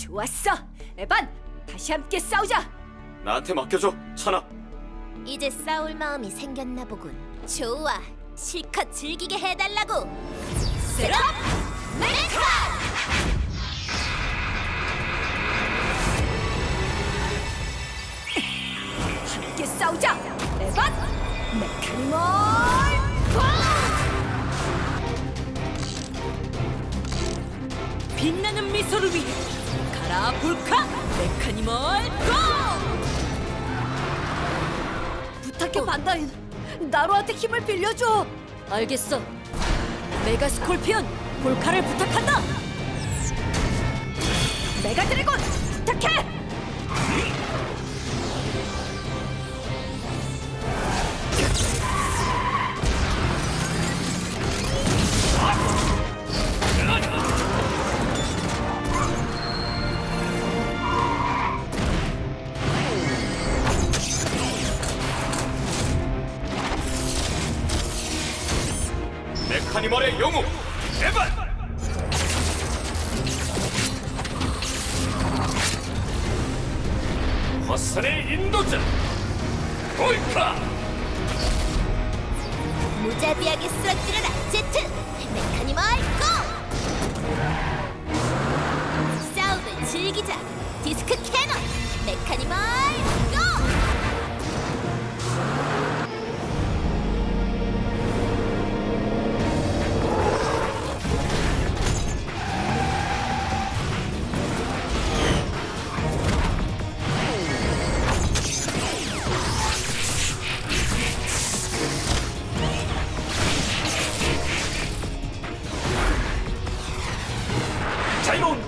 좋았어, 에반. 다시 함께 싸우자. 나한테 맡겨줘, 찬아. 이제 싸울 마음이 생겼나 보군. 좋아, 실컷 즐기게 해달라고. 세라. 메카! 볼카 메카니멀 고! 부탁해 반다인. 나로한테 힘을 빌려줘. 알겠어. 메가 스콜피언 볼카를 부탁한다. 메가 드래곤 부탁해. 카니멀의 영웅, 에반. 화산의 인도자, 볼카. 무자비하게 쓰러뜨려라, 제트! 메카니멀 고! 싸움을 즐기자, 디스크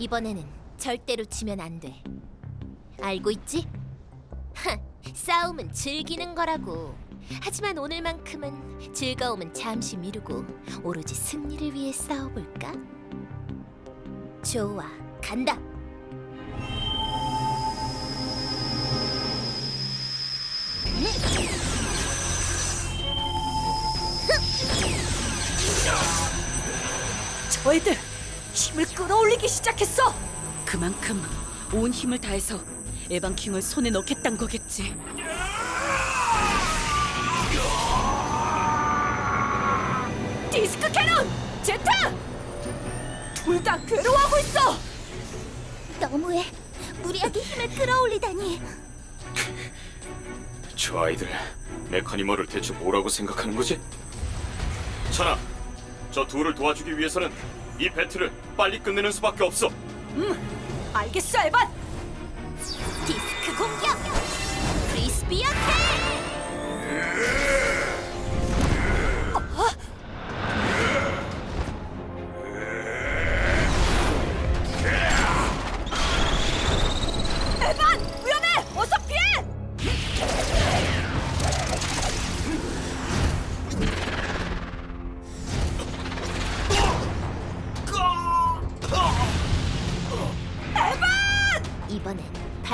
이번에는 절대로 지면 안 돼. 알고 있지? 하, 싸움은 즐기는 거라고. 하지만 오늘만큼은 즐거움은 잠시 미루고 오로지 승리를 위해 싸워볼까? 좋아, 간다. 저희들 힘을 끌어올리기 시작했어. 그만큼 온 힘을 다해서 에반킹을 손에 넣겠단 거겠지. 디스크 캐논! 제트! 둘다 괴로워하고 있어! 너무해. 무리하게 힘을 끌어올리다니. 저 아이들 메카니멀을 대체 뭐라고 생각하는 거지? 찬아, 저 둘을 도와주기 위해서는 이 배틀을 빨리 끝내는 수밖에 없어. 알겠어, 에반! 디스크 공격! 크리스피 어택!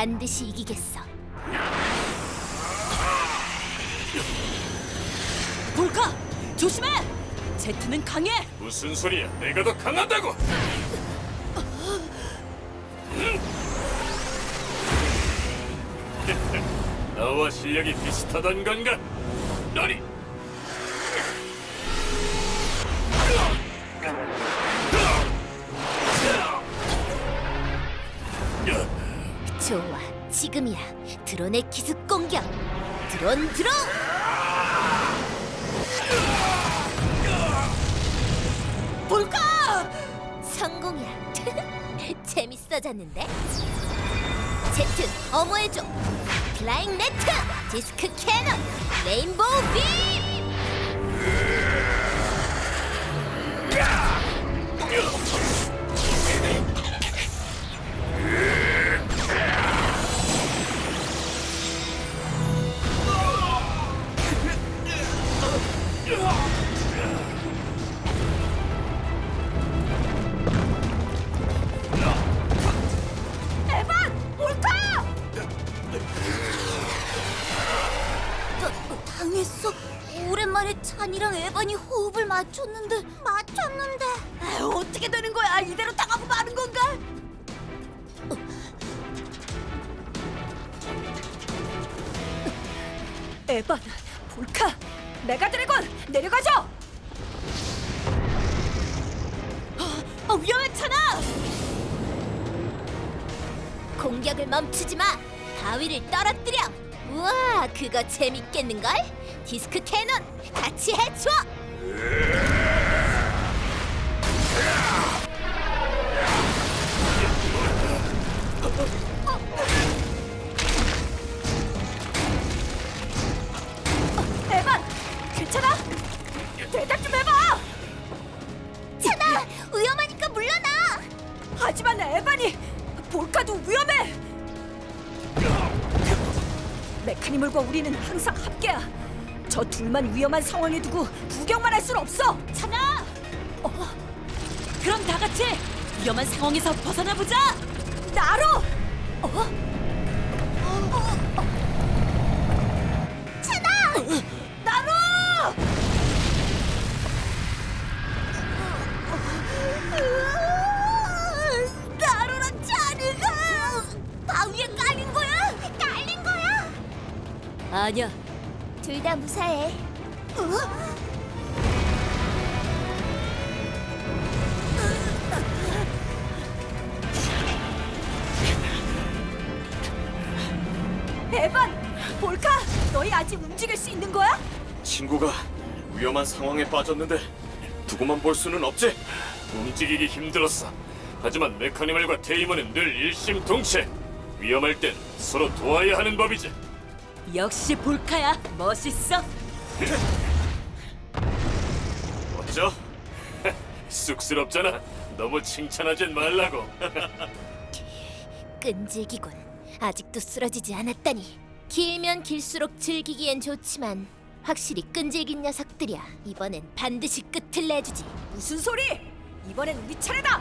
반드시 이기겠어. 볼카! 조심해! 제트는 강해! 무슨 소리야? 내가 더 강하다고! 나와 실력이 비슷하단 건가? 너니! 좋아, 지금이야. 드론의 기습 공격. 드론 드론! 볼까? 성공이야. 재밌어졌는데? 제트 어머해줘. 플라잉 네트 디스크 캐논 레인보우 빔! 당했어 오랜만에 찬이랑 에반이 호흡을 맞췄는데 맞췄는데 아유, 어떻게 되는 거야? 이대로 당하고 마는 건가? 에반, 볼카, 메가 드래곤 내려가죠! 아, 위험했잖아! 공격을 멈추지 마 바위를 떨어뜨려 우와 그거 재밌겠는걸 디스크 캐논 같이 해줘 에반, 괜찮아? 대답 좀 해봐! 차다 위험하니까 물러나 하지만 에반이 볼카도 위험해. 메카니멀과 우리는 항상 함께야. 저 둘만 위험한 상황에 두고 구경만 할 순 없어. 찬아. 어, 그럼 다 같이 위험한 상황에서 벗어나 보자. 나로. 어? 차다 나로. 나로 아니야. 둘 다 무사해 어? 에반, 볼카, 너희 아직 움직일 수 있는 거야? 친구가 위험한 상황에 빠졌는데 두고만 볼 수는 없지. 움직이기 힘들었어. 하지만 메카니멀과 데이먼은 늘 일심동체. 위험할 땐 서로 도와야 하는 법이지. 역시 볼카야. 멋있어. 어쩌? 쑥스럽잖아. 너무 칭찬하진 말라고. 끈질기군. 아직도 쓰러지지 않았다니. 길면 길수록 즐기기엔 좋지만 확실히 끈질긴 녀석들이야. 이번엔 반드시 끝을 내주지. 무슨 소리? 이번엔 우리 차례다.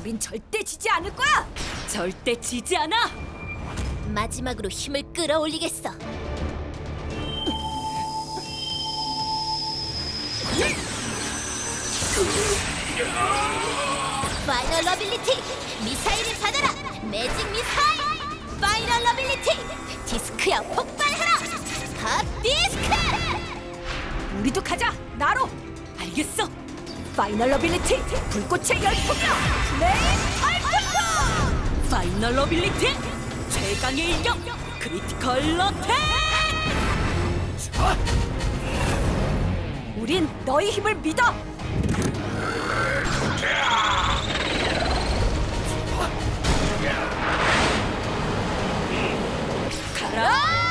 우린 절대 지지 않을 거야. 절대 지지 않아. 마지막으로 힘을 끌어올리겠어. 파이널 러빌리티 미사일을 받아라 매직 미사일 파이널 러빌리티 디스크야 폭발하라 컵 디스크 우리도 가자. 나로. 알겠어. 파이널 러빌리티 불꽃의 열풍이야. 플레임. 파이널 러빌리티 최강의 인격 크리티컬 러텍. 우린 너희 힘을 믿어. 가라.